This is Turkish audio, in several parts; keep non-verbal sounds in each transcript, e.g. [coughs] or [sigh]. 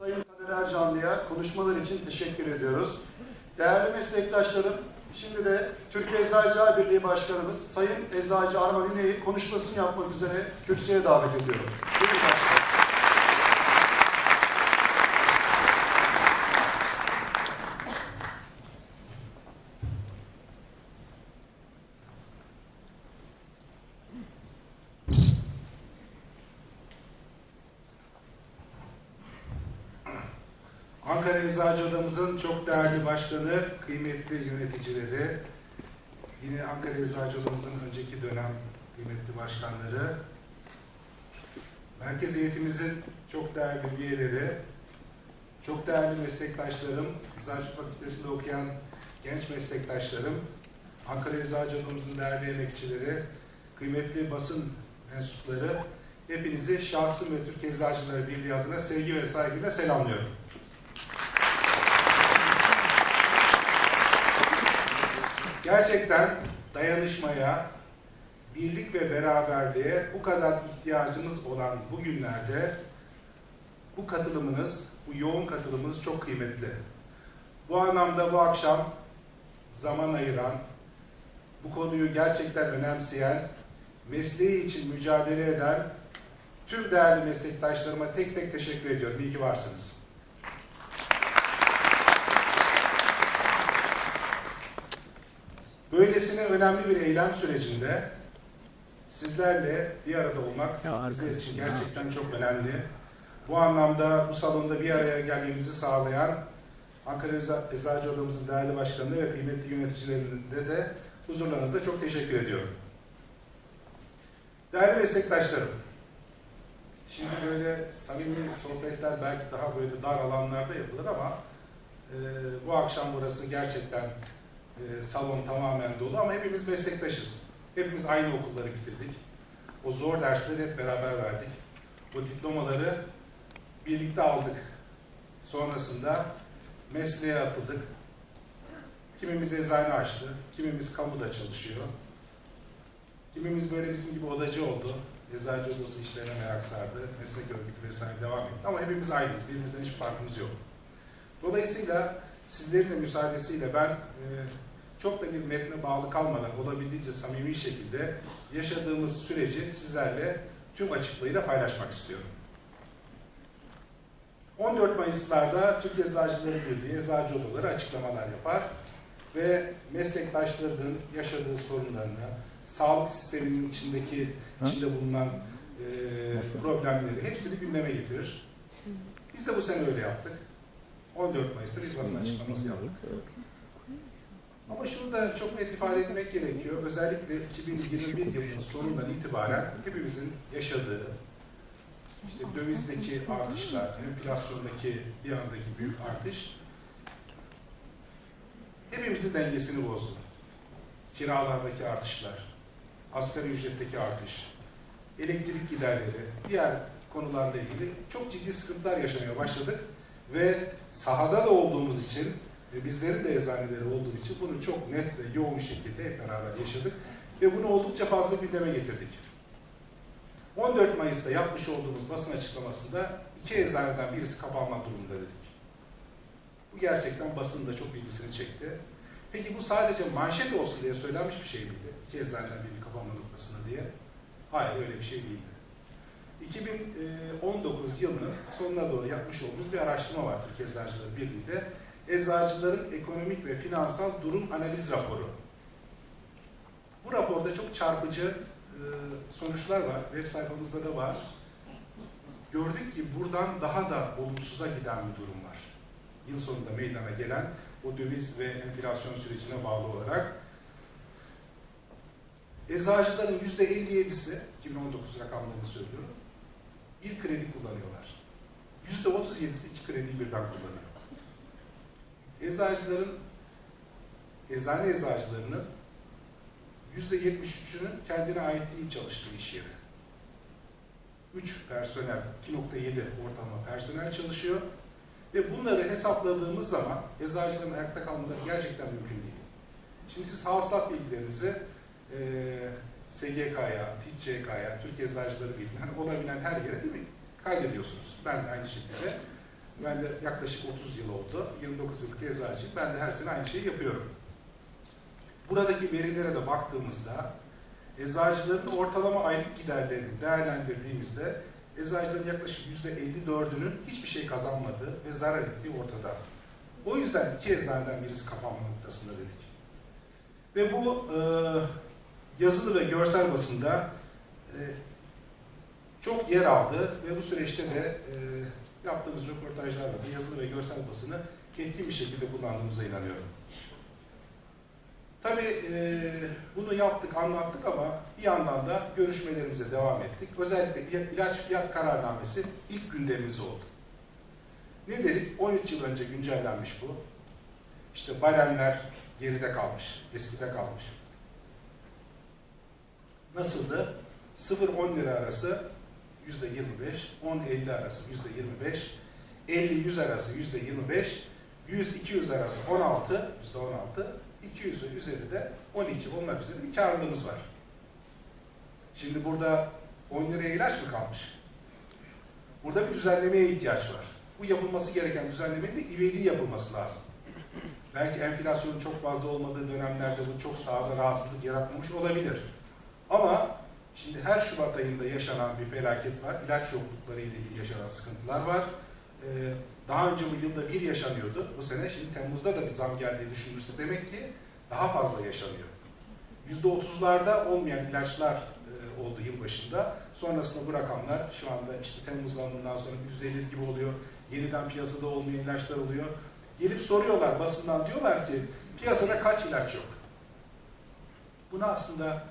Sayın Kader Ercanlı'ya konuşmalar için teşekkür ediyoruz. Değerli meslektaşlarım, şimdi de Türkiye Eczacılar Birliği Başkanımız Sayın Eczacı Arman Üney'i konuşmasını yapmak üzere kürsüye davet ediyorum. Buyurun başkanım. Ankara Odamızın çok değerli başkanı, kıymetli yöneticileri, yine Ankara Eczacı Odamızın önceki dönem kıymetli başkanları, merkez heyetimizin çok değerli üyeleri, çok değerli meslektaşlarım, Eczacı Fakültesi'nde okuyan genç meslektaşlarım, Ankara Eczacı Odamızın değerli emekçileri, kıymetli basın mensupları, hepinizi şahsım ve Türk Eczacıları Birliği adına sevgi ve saygıyla selamlıyorum. Gerçekten dayanışmaya, birlik ve beraberliğe bu kadar ihtiyacımız olan bu günlerde bu katılımınız, bu yoğun katılımınız çok kıymetli. Bu anlamda bu akşam zaman ayıran, bu konuyu gerçekten önemseyen, mesleği için mücadele eden tüm değerli meslektaşlarıma tek tek teşekkür ediyorum. İyi ki varsınız. Böylesine önemli bir eylem sürecinde sizlerle bir arada olmak Ya bizler için gerçekten çok önemli. Bu anlamda bu salonda bir araya gelmemizi sağlayan Ankara Eczacı Odamızın değerli başkanı ve kıymetli yöneticilerine de huzurlarınızda çok teşekkür ediyorum. Değerli meslektaşlarım, şimdi böyle samimi sohbetler belki daha böyle dar alanlarda yapılır ama e, bu akşam burası gerçekten e, salon tamamen dolu ama hepimiz meslektaşız. Hepimiz aynı okulları bitirdik. O zor dersleri hep beraber verdik. O diplomaları birlikte aldık. Sonrasında mesleğe atıldık. Kimimiz eczane açtı, kimimiz kamuda çalışıyor. Kimimiz böyle bizim gibi odacı oldu. Eczacı odası işlerine merak sardı. Meslek örgütü vesaire devam etti. Ama hepimiz aynıyız. Birbirimizden hiç farkımız yok. Dolayısıyla sizlerin de müsaadesiyle ben e, çok da bir metne bağlı kalmadan olabildiğince samimi şekilde yaşadığımız süreci sizlerle tüm açıklığıyla paylaşmak istiyorum. 14 Mayıs'larda Türk Eczacıları Birliği Eczacı Odaları açıklamalar yapar ve meslektaşlarının yaşadığı sorunlarını, sağlık sisteminin içindeki içinde bulunan e, problemleri hepsini gündeme getirir. Biz de bu sene öyle yaptık. 14 Mayıs'ta bir basın açıklaması yaptık. Ama şunu da çok net ifade etmek gerekiyor. Özellikle 2021 yılının sonundan itibaren hepimizin yaşadığı, işte dövizdeki artışlar, enflasyondaki bir andaki büyük artış hepimizin dengesini bozdu. Kiralardaki artışlar, asgari ücretteki artış, elektrik giderleri, diğer konularla ilgili çok ciddi sıkıntılar yaşamaya başladık ve sahada da olduğumuz için ve bizlerin de eczaneleri olduğu için bunu çok net ve yoğun şekilde hep beraber yaşadık ve bunu oldukça fazla gündeme getirdik. 14 Mayıs'ta yapmış olduğumuz basın açıklamasında iki eczaneden birisi kapanmak durumunda dedik. Bu gerçekten basının da çok ilgisini çekti. Peki bu sadece manşet olsun diye söylenmiş bir şey miydi? İki eczaneden biri kapanma noktasına diye. Hayır öyle bir şey değildi. 2019 yılının sonuna doğru yapmış olduğumuz bir araştırma var Türkiye Eczacıları Birliği'de. Eczacıların ekonomik ve finansal durum analiz raporu. Bu raporda çok çarpıcı e, sonuçlar var. Web sayfamızda da var. Gördük ki buradan daha da olumsuza giden bir durum var. Yıl sonunda meydana gelen o döviz ve enflasyon sürecine bağlı olarak. Eczacıların %57'si, 2019 rakamlarını söylüyorum, bir kredi kullanıyorlar. %37'si iki krediyi birden kullanıyor. Eczacıların, eczane eczacılarının %73'ünün kendine ait değil çalıştığı iş yeri. 3 personel, 2.7 ortalama personel çalışıyor. Ve bunları hesapladığımız zaman eczacıların ayakta kalmaları gerçekten mümkün değil. Şimdi siz hasılat bilgilerinizi e, SGK'ya, TİCK'ya, Türk Eczacıları Birliği'ne, hani olabilen her yere değil mi? kaydediyorsunuz. Ben de aynı şekilde Ben de yaklaşık 30 yıl oldu. 29 yıllık eczacıyım. Ben de her sene aynı şeyi yapıyorum. Buradaki verilere de baktığımızda eczacıların ortalama aylık giderlerini değerlendirdiğimizde eczacıların yaklaşık %54'ünün hiçbir şey kazanmadığı ve zarar ettiği ortada. O yüzden iki eczaneden birisi kapanma noktasında dedik. Ve bu e, yazılı ve görsel basında e, çok yer aldı ve bu süreçte de e, yaptığımız röportajlarla da yazılı ve görsel basını etkin bir şekilde kullandığımıza inanıyorum. Tabii e, bunu yaptık, anlattık ama bir yandan da görüşmelerimize devam ettik. Özellikle ila- ilaç fiyat kararnamesi ilk gündemimiz oldu. Ne dedik? 13 yıl önce güncellenmiş bu. İşte baremler geride kalmış, eskide kalmış. Nasıldı? 0-10 lira arası yüzde 25, 10-50 arası yüzde 25, 50-100 arası yüzde 25, 100-200 arası 16, yüzde 16, 200 ve üzeri de 12 olmak üzere bir karlılığımız var. Şimdi burada 10 liraya ilaç mı kalmış? Burada bir düzenlemeye ihtiyaç var. Bu yapılması gereken düzenlemenin de ivedi yapılması lazım. Belki enflasyonun çok fazla olmadığı dönemlerde bu çok sağda rahatsızlık yaratmamış olabilir. Ama şimdi her Şubat ayında yaşanan bir felaket var. İlaç yoklukları ile ilgili yaşanan sıkıntılar var. Ee, daha önce bu yılda bir yaşanıyordu. Bu sene şimdi Temmuz'da da bir zam geldiği düşünülürse demek ki daha fazla yaşanıyor. %30'larda olmayan ilaçlar e, oldu yılbaşında. Sonrasında bu rakamlar şu anda işte Temmuz zamından sonra %50 gibi oluyor. Yeniden piyasada olmayan ilaçlar oluyor. Gelip soruyorlar basından diyorlar ki piyasada kaç ilaç yok? Bunu aslında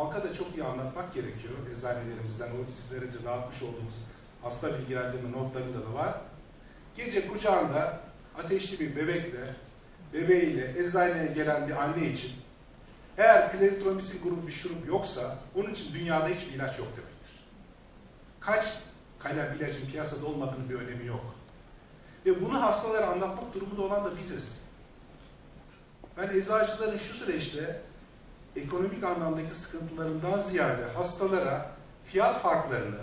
halka da çok iyi anlatmak gerekiyor. Eczanelerimizden o sizlere de dağıtmış olduğumuz hasta bilgilendirme notlarında da var. Gece kucağında ateşli bir bebekle, bebeğiyle eczaneye gelen bir anne için eğer kleritromisin grubu bir şurup yoksa onun için dünyada hiçbir ilaç yok demektir. Kaç kalem ilacın piyasada olmadığının bir önemi yok. Ve bunu hastalara anlatmak durumunda olan da biziz. Ben eczacıların şu süreçte ekonomik anlamdaki sıkıntılarından ziyade hastalara fiyat farklarını,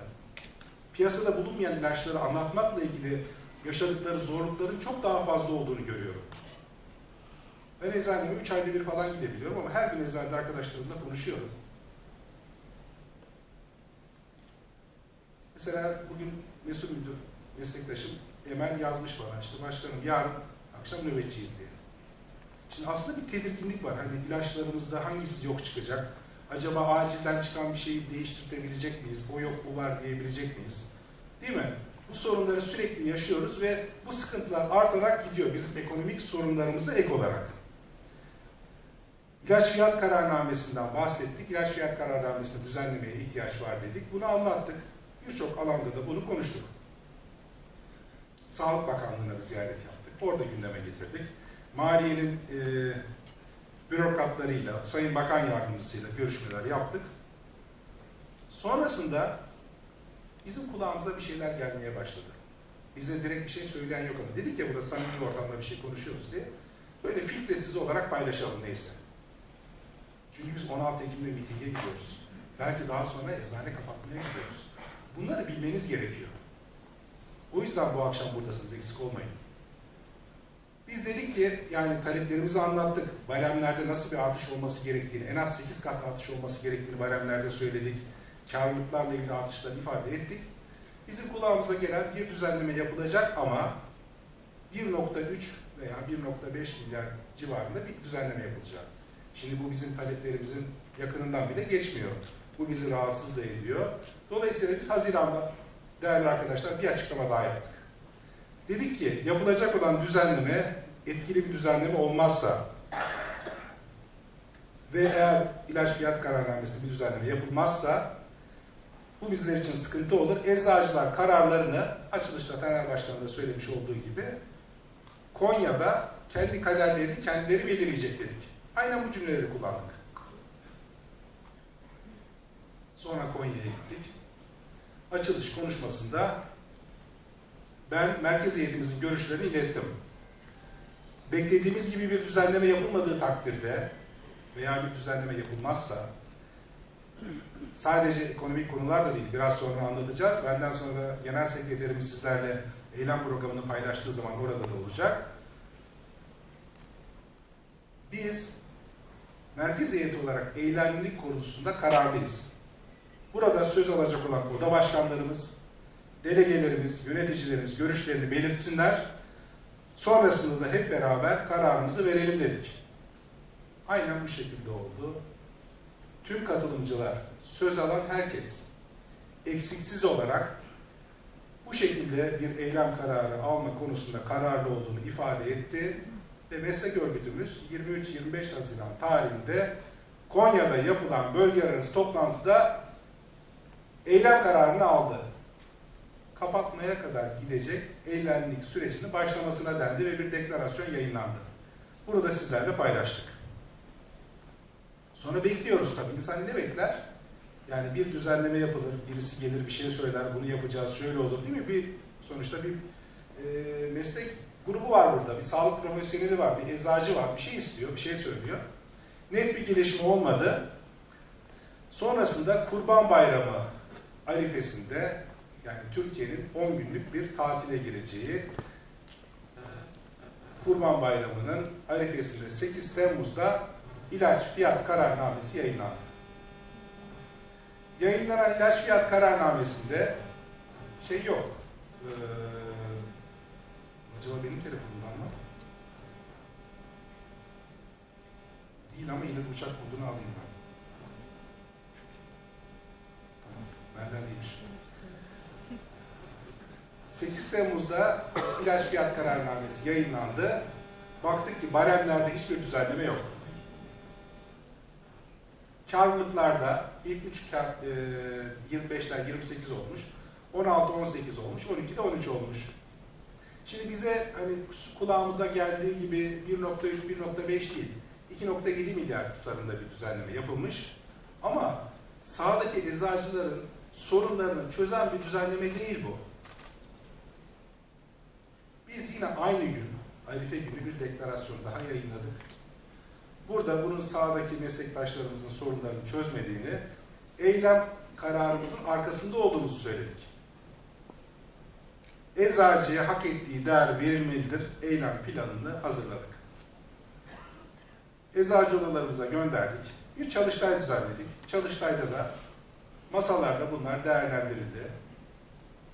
piyasada bulunmayan ilaçları anlatmakla ilgili yaşadıkları zorlukların çok daha fazla olduğunu görüyorum. Ben eczaneme 3 ayda bir falan gidebiliyorum ama her gün eczanede arkadaşlarımla konuşuyorum. Mesela bugün mesul müdür, meslektaşım Emel yazmış bana işte başkanım yarın akşam nöbetçiyiz diye. Şimdi aslında bir tedirginlik var. Hani ilaçlarımızda hangisi yok çıkacak? Acaba acilden çıkan bir şeyi değiştirebilecek miyiz? O yok bu var diyebilecek miyiz? Değil mi? Bu sorunları sürekli yaşıyoruz ve bu sıkıntılar artarak gidiyor bizim ekonomik sorunlarımıza ek olarak. İlaç fiyat kararnamesinden bahsettik. İlaç fiyat kararnamesinde düzenlemeye ihtiyaç var dedik. Bunu anlattık. Birçok alanda da bunu konuştuk. Sağlık Bakanlığı'na bir ziyaret yaptık. Orada gündeme getirdik. Maliye'nin e, bürokratlarıyla, Sayın Bakan Yardımcısıyla görüşmeler yaptık. Sonrasında bizim kulağımıza bir şeyler gelmeye başladı. Bize direkt bir şey söyleyen yok ama dedik ya burada samimi ortamda bir şey konuşuyoruz diye. Böyle filtresiz olarak paylaşalım neyse. Çünkü biz 16 Ekim'de mitinge gidiyoruz. Belki daha sonra eczane kapatmaya gidiyoruz. Bunları bilmeniz gerekiyor. O yüzden bu akşam buradasınız, eksik olmayın. Biz dedik ki yani taleplerimizi anlattık. Bayramlarda nasıl bir artış olması gerektiğini, en az 8 kat artış olması gerektiğini bayramlarda söyledik. Karlılıklarla ilgili artışları ifade ettik. Bizim kulağımıza gelen bir düzenleme yapılacak ama 1.3 veya 1.5 milyar civarında bir düzenleme yapılacak. Şimdi bu bizim taleplerimizin yakınından bile geçmiyor. Bu bizi rahatsız da ediyor. Dolayısıyla biz Haziran'da değerli arkadaşlar bir açıklama daha yaptık. Dedik ki yapılacak olan düzenleme etkili bir düzenleme olmazsa ve eğer ilaç fiyat kararnamesinde bir düzenleme yapılmazsa bu bizler için sıkıntı olur. Eczacılar kararlarını açılışta Taner Başkanı da söylemiş olduğu gibi Konya'da kendi kaderlerini kendileri belirleyecek dedik. Aynen bu cümleleri kullandık. Sonra Konya'ya gittik. Açılış konuşmasında ben merkez heyetimizin görüşlerini ilettim. Beklediğimiz gibi bir düzenleme yapılmadığı takdirde veya bir düzenleme yapılmazsa sadece ekonomik konular da değil, biraz sonra anlatacağız. Benden sonra genel sekreterimiz sizlerle eylem programını paylaştığı zaman orada da olacak. Biz merkez heyeti olarak eylemlilik konusunda kararlıyız. Burada söz alacak olan oda başkanlarımız, delegelerimiz, yöneticilerimiz görüşlerini belirtsinler. Sonrasında da hep beraber kararımızı verelim dedik. Aynen bu şekilde oldu. Tüm katılımcılar, söz alan herkes eksiksiz olarak bu şekilde bir eylem kararı alma konusunda kararlı olduğunu ifade etti ve meslek örgütümüz 23-25 Haziran tarihinde Konya'da yapılan bölge arası toplantıda eylem kararını aldı. Kapatmaya kadar gidecek eylemlik sürecinin başlamasına dendi ve bir deklarasyon yayınlandı. Bunu da sizlerle paylaştık. Sonra bekliyoruz tabii. İnsan ne bekler? Yani bir düzenleme yapılır, birisi gelir bir şey söyler, bunu yapacağız, şöyle olur değil mi? Bir sonuçta bir e, meslek grubu var burada, bir sağlık profesyoneli var, bir eczacı var, bir şey istiyor, bir şey söylüyor. Net bir gelişme olmadı. Sonrasında Kurban Bayramı arifesinde yani Türkiye'nin 10 günlük bir tatile gireceği Kurban Bayramı'nın arifesinde 8 Temmuz'da ilaç fiyat kararnamesi yayınlandı. Yayınlanan ilaç fiyat kararnamesinde şey yok. Ee, acaba benim telefonumdan mı? Değil ama yine uçak kodunu alayım ben. Benden değilmiş. 8 Temmuz'da [coughs] ilaç fiyat kararnamesi yayınlandı. Baktık ki baremlerde hiçbir düzenleme yok. Karlılıklarda ilk 3 kar, e, 25'ler 28 olmuş. 16 18 olmuş. 12 de 13 olmuş. Şimdi bize hani kulağımıza geldiği gibi 1.3 1.5 değil 2.7 milyar tutarında bir düzenleme yapılmış. Ama sahadaki eczacıların sorunlarını çözen bir düzenleme değil bu. Biz yine aynı gün, Arife günü bir deklarasyon daha yayınladık. Burada bunun sahadaki meslektaşlarımızın sorunlarını çözmediğini, eylem kararımızın arkasında olduğumuzu söyledik. Eczacıya hak ettiği değer verilmelidir. Eylem planını hazırladık. Eczacı odalarımıza gönderdik. Bir çalıştay düzenledik. Çalıştayda da masalarda bunlar değerlendirildi.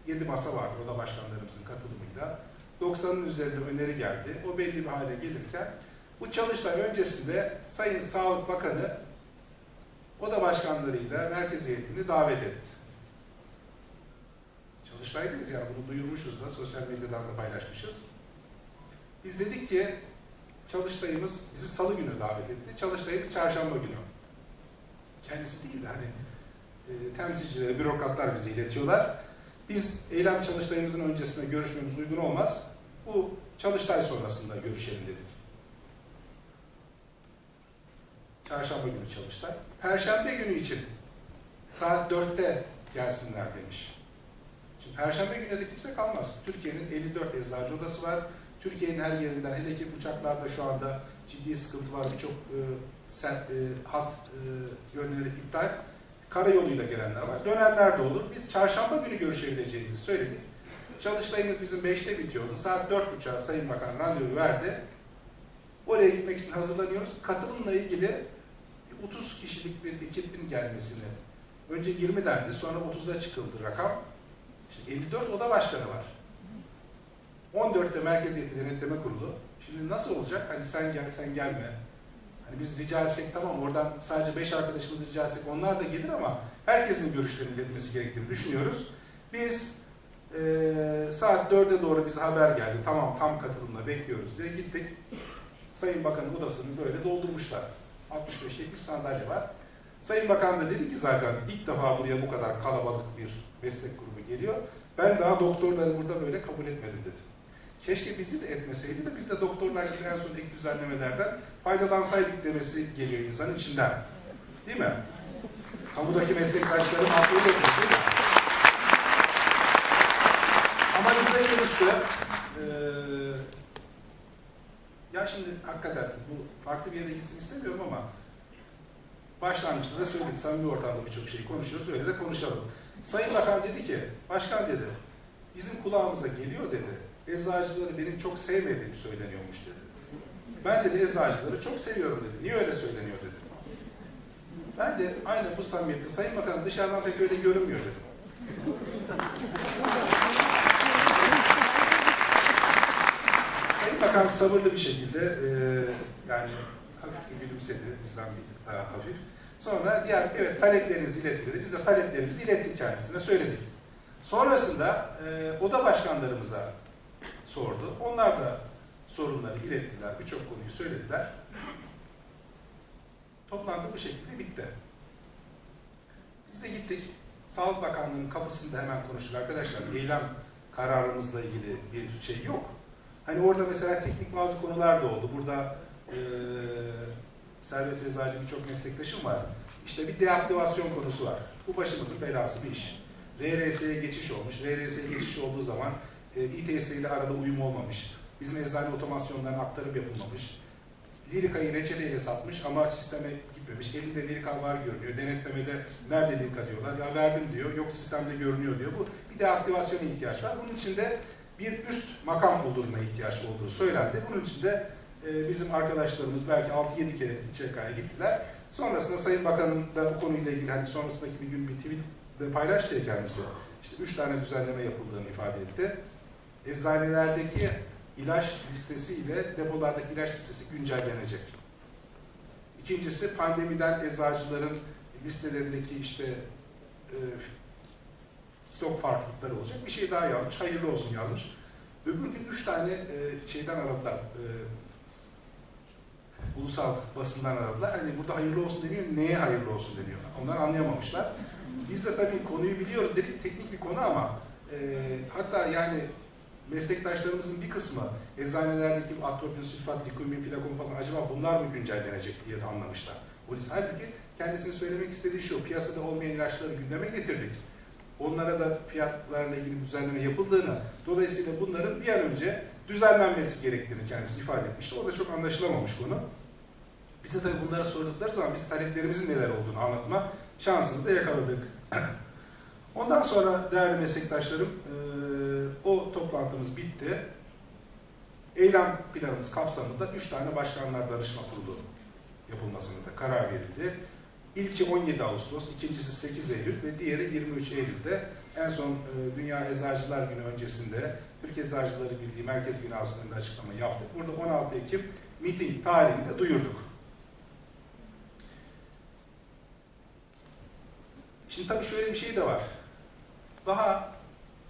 7 masa vardı oda başkanlarımızın katılımıyla. 90'ın üzerinde öneri geldi. O belli bir hale gelirken bu çalıştay öncesinde Sayın Sağlık Bakanı oda başkanlarıyla merkez heyetini davet etti. Çalıştaydayız ya bunu duyurmuşuz da sosyal medyadan da paylaşmışız. Biz dedik ki çalıştayımız bizi salı günü davet etti. Çalıştayımız çarşamba günü. Kendisi değil de hani e, temsilcileri, bürokratlar bizi iletiyorlar. Biz eylem çalıştayımızın öncesinde görüşmemiz uygun olmaz. Bu çalıştay sonrasında görüşelim dedik. Çarşamba günü çalıştay. Perşembe günü için saat 4'te gelsinler demiş. Şimdi Perşembe günü de kimse kalmaz. Türkiye'nin 54 eczacı odası var. Türkiye'nin her yerinden, hele ki uçaklarda şu anda ciddi sıkıntı var. Birçok e, e, hat e, yönleri iptal. Karayoluyla gelenler var. Dönenler de olur. Biz çarşamba günü görüşebileceğimizi söyledik. Çalıştayımız bizim 5'te bitiyordu. Saat 4.30'a Sayın Bakan randevu verdi. Oraya gitmek için hazırlanıyoruz. Katılımla ilgili 30 kişilik bir ekibin gelmesini önce 20 dendi, sonra 30'a çıkıldı rakam. İşte 54 oda başkanı var. 14'te Merkez Heyeti Denetleme Kurulu. Şimdi nasıl olacak? Hani sen gel, sen gelme. Hani biz rica etsek tamam oradan sadece 5 arkadaşımız rica etsek onlar da gelir ama herkesin görüşlerini iletmesi gerektiğini düşünüyoruz. Biz eee saat 4'e doğru bize haber geldi. Tamam tam katılımla bekliyoruz diye gittik. Sayın Bakan'ın odasını böyle doldurmuşlar. 65-70 sandalye var. Sayın Bakan da dedi ki zaten ilk defa buraya bu kadar kalabalık bir meslek grubu geliyor. Ben daha doktorları burada böyle kabul etmedim dedi. Keşke bizi de etmeseydi de biz de doktorlar gibi en son ek düzenlemelerden faydalansaydık demesi geliyor insanın içinden. Değil mi? Kamudaki meslektaşlarım haklı değil mi? Ama bize görüştü. Ee, ya şimdi hakikaten bu farklı bir yere gitsin istemiyorum ama başlangıçta da söyledik. Samimi ortamda birçok şeyi konuşuyoruz. Öyle de konuşalım. Sayın Bakan dedi ki, Başkan dedi, bizim kulağımıza geliyor dedi. Eczacıları benim çok sevmediğim söyleniyormuş dedi. Ben dedi eczacıları çok seviyorum dedi. Niye öyle söyleniyor dedi. Ben de aynen bu samimiyetle Sayın Bakanım dışarıdan pek öyle görünmüyor dedim. Sayın Bakan sabırlı bir şekilde e, yani hafif bir gülümsedi, bizden bir daha hafif. Sonra diğer evet taleplerinizi iletin dedi. Biz de taleplerimizi ilettik kendisine, söyledik. Sonrasında e, oda başkanlarımıza sordu. Onlar da sorunları ilettiler, birçok konuyu söylediler. Toplantı bu şekilde bitti. Biz de gittik. Sağlık Bakanlığı'nın kapısında hemen konuştuk. Arkadaşlar eylem kararımızla ilgili bir şey yok. Hani orada mesela teknik bazı konular da oldu. Burada eee serbest eczacı birçok meslektaşım var. İşte bir deaktivasyon konusu var. Bu başımızın belası bir iş. RRS'ye geçiş olmuş. RRS'ye geçiş olduğu zaman e, İTS ile arada uyum olmamış. Bizim eczane otomasyonlarına aktarım yapılmamış. Lirika'yı reçeteyle satmış ama sisteme gitmemiş. Elinde Lirika var görünüyor. Denetlemede nerede Lirika diyorlar. Ya verdim diyor. Yok sistemde görünüyor diyor. Bu bir deaktivasyona ihtiyaç var. Bunun için de bir üst makam bulunma ihtiyaç olduğu söylendi. Bunun için de e, bizim arkadaşlarımız belki 6-7 kere ÇK'ya gittiler. Sonrasında Sayın Bakan'ın da bu konuyla ilgili hani sonrasındaki bir gün bir tweet de paylaştı kendisi. İşte üç tane düzenleme yapıldığını ifade etti. Eczanelerdeki ilaç listesi ile depolardaki ilaç listesi güncellenecek. İkincisi pandemiden eczacıların listelerindeki işte e, stok farklılıkları olacak. Bir şey daha yazmış. Hayırlı olsun yazmış. Öbür gün üç tane e, şeyden aradılar. E, ulusal basından aradılar. Hani burada hayırlı olsun deniyor. Neye hayırlı olsun deniyor. Onlar anlayamamışlar. Biz de tabii konuyu biliyoruz. Dedik teknik bir konu ama e, hatta yani meslektaşlarımızın bir kısmı eczanelerdeki atropin, sülfat, likumin, flakon falan acaba bunlar mı güncellenecek diye de anlamışlar. O liste. Halbuki kendisinin söylemek istediği şu, piyasada olmayan ilaçları gündeme getirdik. Onlara da fiyatlarla ilgili düzenleme yapıldığını, dolayısıyla bunların bir an önce düzenlenmesi gerektiğini kendisi ifade etmişti. O da çok anlaşılamamış konu. Bize tabii bunları sordukları zaman biz taleplerimizin neler olduğunu anlatma şansını da yakaladık. [clears throat] Ondan sonra değerli meslektaşlarım, o toplantımız bitti. Eylem planımız kapsamında üç tane başkanlar danışma kurulu yapılmasına da karar verildi. İlki 17 Ağustos, ikincisi 8 Eylül ve diğeri 23 Eylül'de. En son e, Dünya Eczacılar Günü öncesinde Türk Eczacıları Birliği Merkez Binası'nın önünde açıklama yaptık. Burada 16 Ekim miting tarihini de duyurduk. Şimdi tabii şöyle bir şey de var. Daha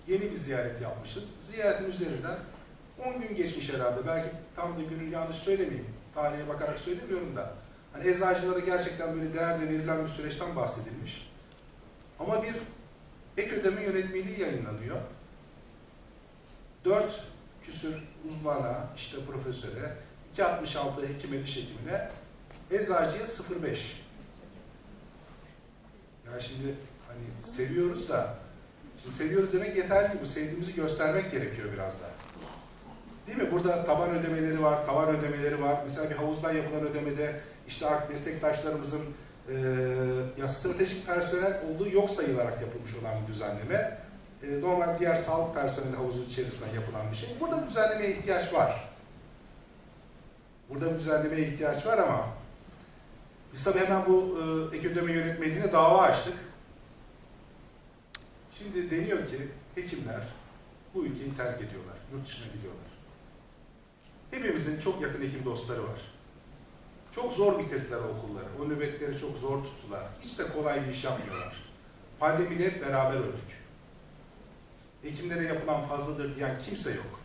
yeni bir ziyaret yapmışız. Ziyaretin üzerinden 10 gün geçmiş herhalde. Belki tam da günü yanlış söylemeyeyim. Tarihe bakarak söylemiyorum da. Hani eczacılara gerçekten böyle değerli verilen bir süreçten bahsedilmiş. Ama bir ek ödeme yönetmeliği yayınlanıyor. Dört küsür uzmana, işte profesöre, 266 hekime, diş hekimine, eczacıya 0,5. Ya şimdi hani seviyoruz da, şimdi seviyoruz demek yeterli. Bu sevdiğimizi göstermek gerekiyor biraz da. Değil mi? Burada taban ödemeleri var, tavan ödemeleri var. Mesela bir havuzdan yapılan ödemede işte artık meslektaşlarımızın e, ya stratejik personel olduğu yok sayılarak yapılmış olan bir düzenleme. E, normal diğer sağlık personeli havuzun içerisinden yapılan bir şey. Burada bir düzenlemeye ihtiyaç var. Burada bir düzenlemeye ihtiyaç var ama biz tabii hemen bu e, ek ödeme yönetmeliğine dava açtık. Şimdi deniyor ki hekimler bu ülkeyi terk ediyorlar, yurt dışına gidiyorlar. Hepimizin çok yakın hekim dostları var. Çok zor bitirdiler okulları. O nöbetleri çok zor tuttular. Hiç de kolay bir iş yapmıyorlar. Pandemide hep beraber öldük. Hekimlere yapılan fazladır diyen kimse yok.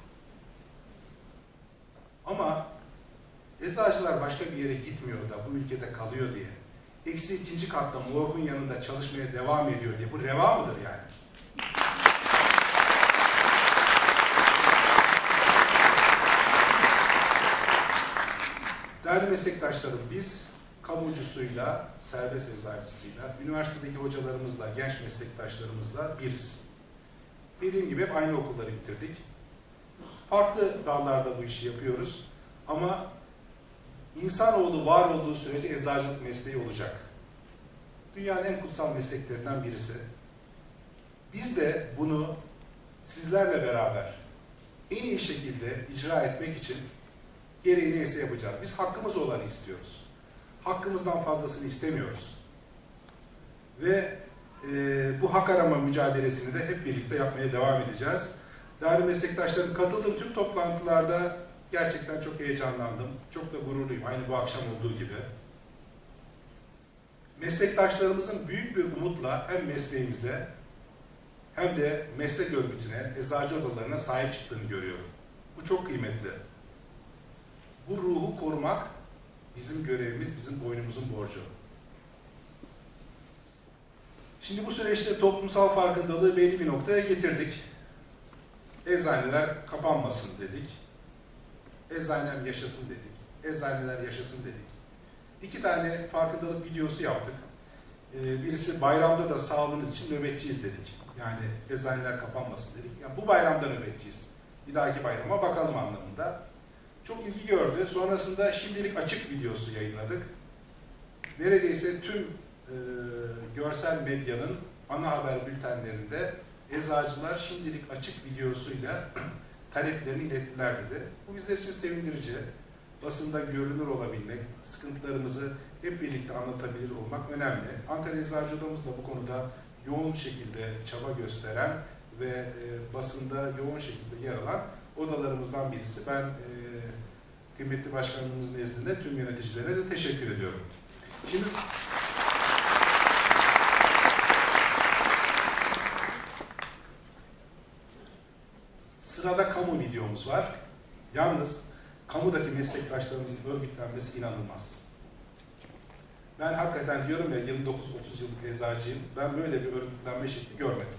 Ama eczacılar başka bir yere gitmiyor da bu ülkede kalıyor diye. Eksi ikinci katta morgun yanında çalışmaya devam ediyor diye. Bu reva mıdır yani? Değerli meslektaşlarım biz kamucusuyla, serbest eczacısıyla, üniversitedeki hocalarımızla, genç meslektaşlarımızla biriz. Dediğim gibi hep aynı okulları bitirdik. Farklı dallarda bu işi yapıyoruz ama insanoğlu var olduğu sürece eczacılık mesleği olacak. Dünyanın en kutsal mesleklerinden birisi. Biz de bunu sizlerle beraber en iyi şekilde icra etmek için gereği neyse yapacağız. Biz hakkımız olanı istiyoruz. Hakkımızdan fazlasını istemiyoruz. Ve e, bu hak arama mücadelesini de hep birlikte yapmaya devam edeceğiz. Değerli meslektaşlarım katıldığım tüm toplantılarda gerçekten çok heyecanlandım. Çok da gururluyum aynı bu akşam olduğu gibi. Meslektaşlarımızın büyük bir umutla hem mesleğimize hem de meslek örgütüne, eczacı odalarına sahip çıktığını görüyorum. Bu çok kıymetli. Bu ruhu korumak bizim görevimiz, bizim boynumuzun borcu. Şimdi bu süreçte toplumsal farkındalığı belli bir noktaya getirdik. Eczaneler kapanmasın dedik. Eczaneler yaşasın dedik. Eczaneler yaşasın dedik. İki tane farkındalık videosu yaptık. Ee, birisi bayramda da sağlığınız için nöbetçiyiz dedik. Yani eczaneler kapanmasın dedik. Yani bu bayramda nöbetçiyiz. Bir dahaki bayrama bakalım anlamında. Çok ilgi gördü. Sonrasında şimdilik açık videosu yayınladık. Neredeyse tüm e, görsel medyanın ana haber bültenlerinde eczacılar şimdilik açık videosuyla [clears throat] taleplerini ilettiler dedi. Bu bizler için sevindirici. Basında görünür olabilmek, sıkıntılarımızı hep birlikte anlatabilir olmak önemli. Ankara Eczacı Odamız da bu konuda yoğun şekilde çaba gösteren ve e, basında yoğun şekilde yer alan odalarımızdan birisi. Ben e, kıymetli başkanımız nezdinde tüm yöneticilere de teşekkür ediyorum. Şimdi sırada kamu videomuz var. Yalnız kamudaki meslektaşlarımızın örgütlenmesi inanılmaz. Ben hakikaten diyorum ya 29-30 yıllık eczacıyım. Ben böyle bir örgütlenme şekli görmedim.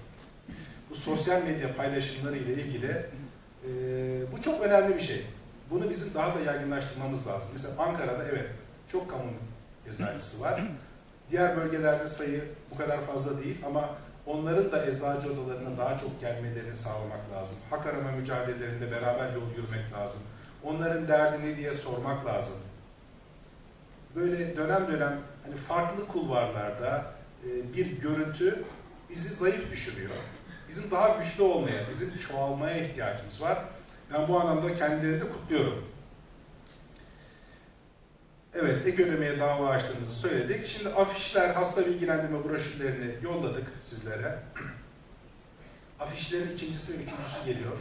Bu sosyal medya paylaşımları ile ilgili e, bu çok önemli bir şey. Bunu bizim daha da yaygınlaştırmamız lazım. Mesela Ankara'da evet çok kamu eczacısı var. Diğer bölgelerde sayı bu kadar fazla değil ama onların da eczacı odalarına daha çok gelmelerini sağlamak lazım. Hak arama mücadelelerinde beraber yol yürümek lazım. Onların derdi ne diye sormak lazım. Böyle dönem dönem hani farklı kulvarlarda e, bir görüntü bizi zayıf düşürüyor. Bizim daha güçlü olmaya, bizim çoğalmaya ihtiyacımız var. Ben bu anlamda kendilerini de kutluyorum. Evet, ek ödemeye dava açtığımızı söyledik. Şimdi afişler, hasta bilgilendirme broşürlerini yolladık sizlere. [clears throat] Afişlerin ikincisi ve üçüncüsü geliyor.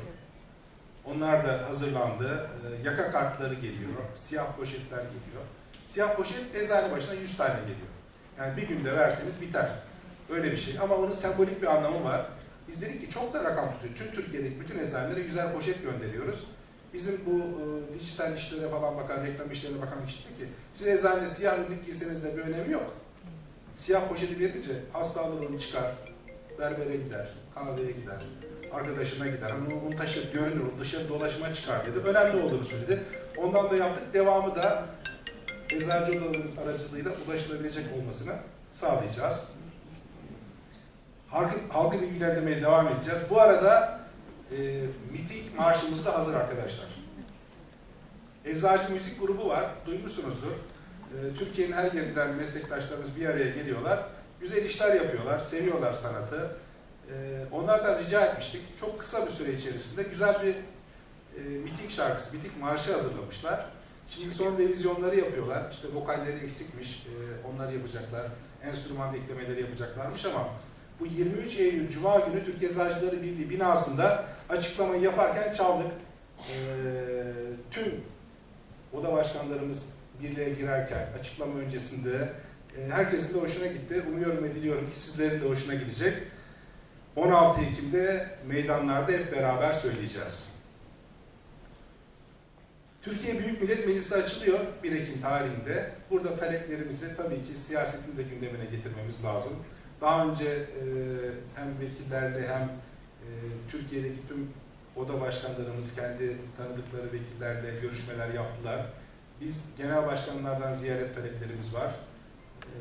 Onlar da hazırlandı. Ee, Yaka kartları geliyor, siyah poşetler geliyor. Siyah poşet eczane başına 100 tane geliyor. Yani bir günde verseniz biter. Öyle bir şey. Ama onun sembolik bir anlamı var. Biz dedik ki çok da rakam tutuyor. Tüm Türkiye'deki bütün eczanelere güzel poşet gönderiyoruz. Bizim bu e, dijital işlere falan bakan, reklam işlerine bakan kişi dedi ki siz eczanede siyah ürünlük giyseniz de bir önemi yok. Siyah poşeti verince hasta alımını çıkar, berbere gider, kahveye gider, arkadaşına gider. Hani onu taşır, görünür, dışarı dolaşıma çıkar dedi. Önemli olduğunu söyledi. Ondan da yaptık. Devamı da eczacı odalarımız aracılığıyla ulaşılabilecek olmasını sağlayacağız. Halkı, halkı bilgilendirmeye devam edeceğiz. Bu arada e, miting marşımız da hazır arkadaşlar. Eczacı müzik grubu var, duymuşsunuzdur. E, Türkiye'nin her yerinden meslektaşlarımız bir araya geliyorlar. Güzel işler yapıyorlar, seviyorlar sanatı. E, onlardan rica etmiştik. Çok kısa bir süre içerisinde güzel bir e, miting şarkısı, miting marşı hazırlamışlar. Şimdi son revizyonları yapıyorlar. İşte vokalleri eksikmiş, e, onları yapacaklar. Enstrüman eklemeleri yapacaklarmış ama bu 23 Eylül Cuma günü Türkiye Eczacıları Birliği binasında açıklamayı yaparken çaldık. E, tüm oda başkanlarımız birliğe girerken açıklama öncesinde e, herkesin de hoşuna gitti. Umuyorum ve diliyorum ki sizlerin de hoşuna gidecek. 16 Ekim'de meydanlarda hep beraber söyleyeceğiz. Türkiye Büyük Millet Meclisi açılıyor 1 Ekim tarihinde. Burada taleplerimizi tabii ki siyasetin de gündemine getirmemiz lazım. Daha önce e, hem vekillerle hem e, Türkiye'deki tüm oda başkanlarımız kendi tanıdıkları vekillerle görüşmeler yaptılar. Biz genel başkanlardan ziyaret taleplerimiz var. E,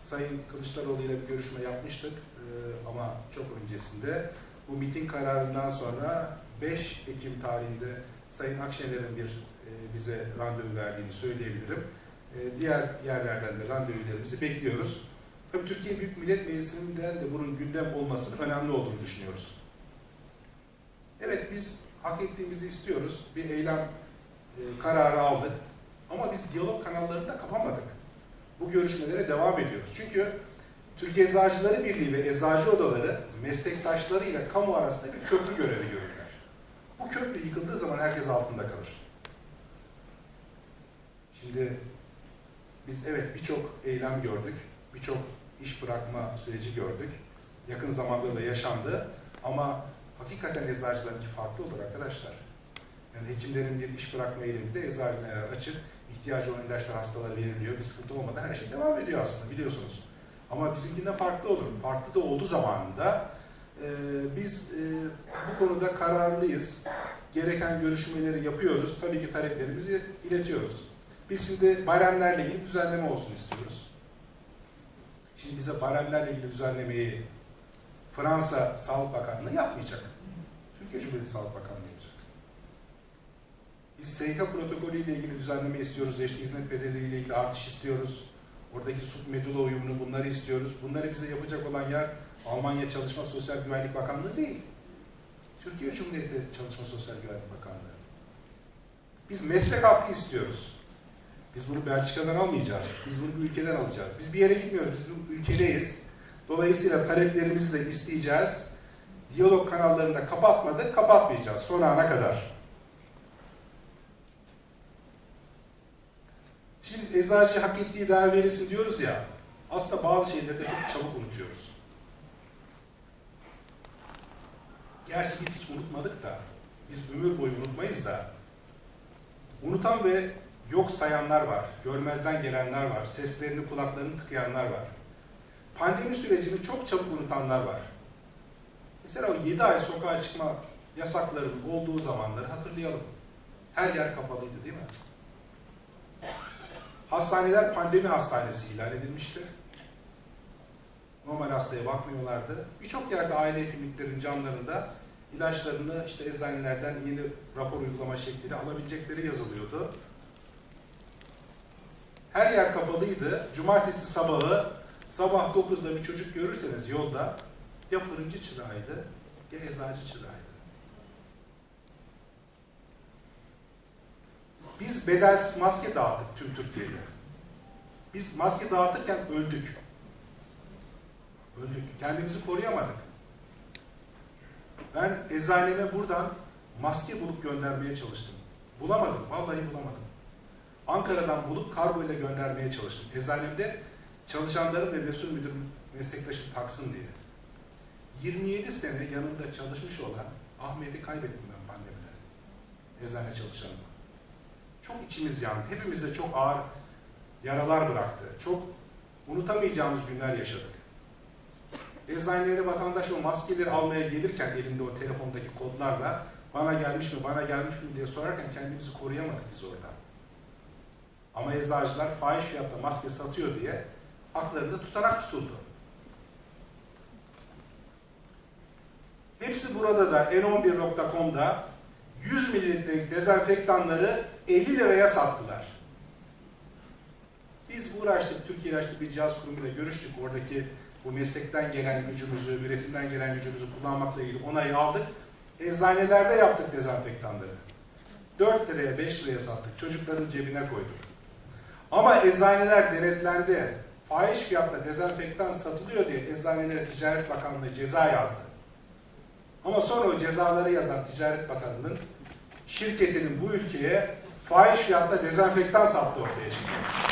Sayın Kılıçdaroğlu ile bir görüşme yapmıştık e, ama çok öncesinde. Bu miting kararından sonra 5 Ekim tarihinde Sayın Akşener'in bir e, bize randevu verdiğini söyleyebilirim. E, diğer yerlerden de randevularımızı bekliyoruz. Tabii Türkiye Büyük Millet Meclisi'nden de bunun gündem olmasının önemli olduğunu düşünüyoruz. Evet biz hak ettiğimizi istiyoruz. Bir eylem e, kararı aldık. Ama biz diyalog kanallarını da kapamadık. Bu görüşmelere devam ediyoruz. Çünkü Türkiye Eczacıları Birliği ve Eczacı Odaları meslektaşlarıyla kamu arasında bir köprü görevi görürler. Bu köprü yıkıldığı zaman herkes altında kalır. Şimdi biz evet birçok eylem gördük, birçok iş bırakma süreci gördük. Yakın zamanda da yaşandı. Ama hakikaten eczacılarınki farklı olur arkadaşlar. Yani hekimlerin bir iş bırakma eyleminde eczaneler açık, ihtiyacı olan ilaçlar hastalara veriliyor, bir sıkıntı olmadan her şey devam ediyor aslında biliyorsunuz. Ama bizimkinden farklı olur. Farklı da olduğu zamanında e, biz e, bu konuda kararlıyız. Gereken görüşmeleri yapıyoruz. Tabii ki taleplerimizi iletiyoruz. Biz şimdi baremlerle ilgili düzenleme olsun istiyoruz. Şimdi bize baremlerle ilgili düzenlemeyi Fransa Sağlık Bakanlığı yapmayacak. Türkiye Cumhuriyeti Sağlık Bakanlığı yapacak. Biz SGK protokolü ile ilgili düzenleme istiyoruz. Eşli hizmet bedeliyle ilgili artış istiyoruz. Oradaki submedula uyumunu bunları istiyoruz. Bunları bize yapacak olan yer Almanya Çalışma Sosyal Güvenlik Bakanlığı değil. Türkiye Cumhuriyeti Çalışma Sosyal Güvenlik Bakanlığı. Biz meslek hakkı istiyoruz. Biz bunu Belçika'dan almayacağız. Biz bunu bu ülkeden alacağız. Biz bir yere gitmiyoruz. Biz bu ülkedeyiz. Dolayısıyla taleplerimizi de isteyeceğiz. Diyalog kanallarını da kapatmadık, kapatmayacağız son ana kadar. Şimdi biz eczacı hak ettiği değer verilsin diyoruz ya, aslında bazı şeyleri de çok çabuk unutuyoruz. Gerçi biz hiç unutmadık da, biz ömür boyu unutmayız da, unutan ve yok sayanlar var, görmezden gelenler var, seslerini kulaklarını tıkayanlar var. Pandemi sürecini çok çabuk unutanlar var. Mesela o 7 ay sokağa çıkma yasaklarının olduğu zamanları hatırlayalım. Her yer kapalıydı değil mi? Hastaneler pandemi hastanesi ilan edilmişti. Normal hastaya bakmıyorlardı. Birçok yerde aile hekimliklerin camlarında ilaçlarını işte eczanelerden yeni rapor uygulama şekliyle alabilecekleri yazılıyordu. Her yer kapalıydı. Cumartesi sabahı sabah 9'da bir çocuk görürseniz yolda ya fırıncı çırağıydı ya eczacı çırağıydı. Biz bedelsiz maske dağıttık tüm Türkiye'ye. Biz maske dağıtırken öldük. Öldük. Kendimizi koruyamadık. Ben eczaneme buradan maske bulup göndermeye çalıştım. Bulamadım. Vallahi bulamadım. Ankara'dan bulup kargo ile göndermeye çalıştım. Eczanemde çalışanların ve mesul müdür meslektaşı taksın diye. 27 sene yanımda çalışmış olan Ahmet'i kaybettim ben pandemide. Eczane çalışanım. Çok içimiz yandı. Hepimizde çok ağır yaralar bıraktı. Çok unutamayacağımız günler yaşadık. Eczanelere vatandaş o maskeleri almaya gelirken elinde o telefondaki kodlarla bana gelmiş mi, bana gelmiş mi diye sorarken kendimizi koruyamadık biz orada. Ama eczacılar fahiş fiyatta maske satıyor diye haklarında tutanak tutuldu. Hepsi burada da n11.com'da 100 mililitrelik dezenfektanları 50 liraya sattılar. Biz uğraştık, Türkiye İlaçlı bir cihaz kurumuyla görüştük. Oradaki bu meslekten gelen gücümüzü, üretimden gelen gücümüzü kullanmakla ilgili onayı aldık. Eczanelerde yaptık dezenfektanları. 4 liraya, 5 liraya sattık. Çocukların cebine koyduk. Ama eczaneler denetlendi. Fahiş fiyatla dezenfektan satılıyor diye eczanelere Ticaret Bakanlığı ceza yazdı. Ama sonra o cezaları yazan Ticaret Bakanlığı'nın şirketinin bu ülkeye fahiş fiyatla dezenfektan sattı ortaya çıktı.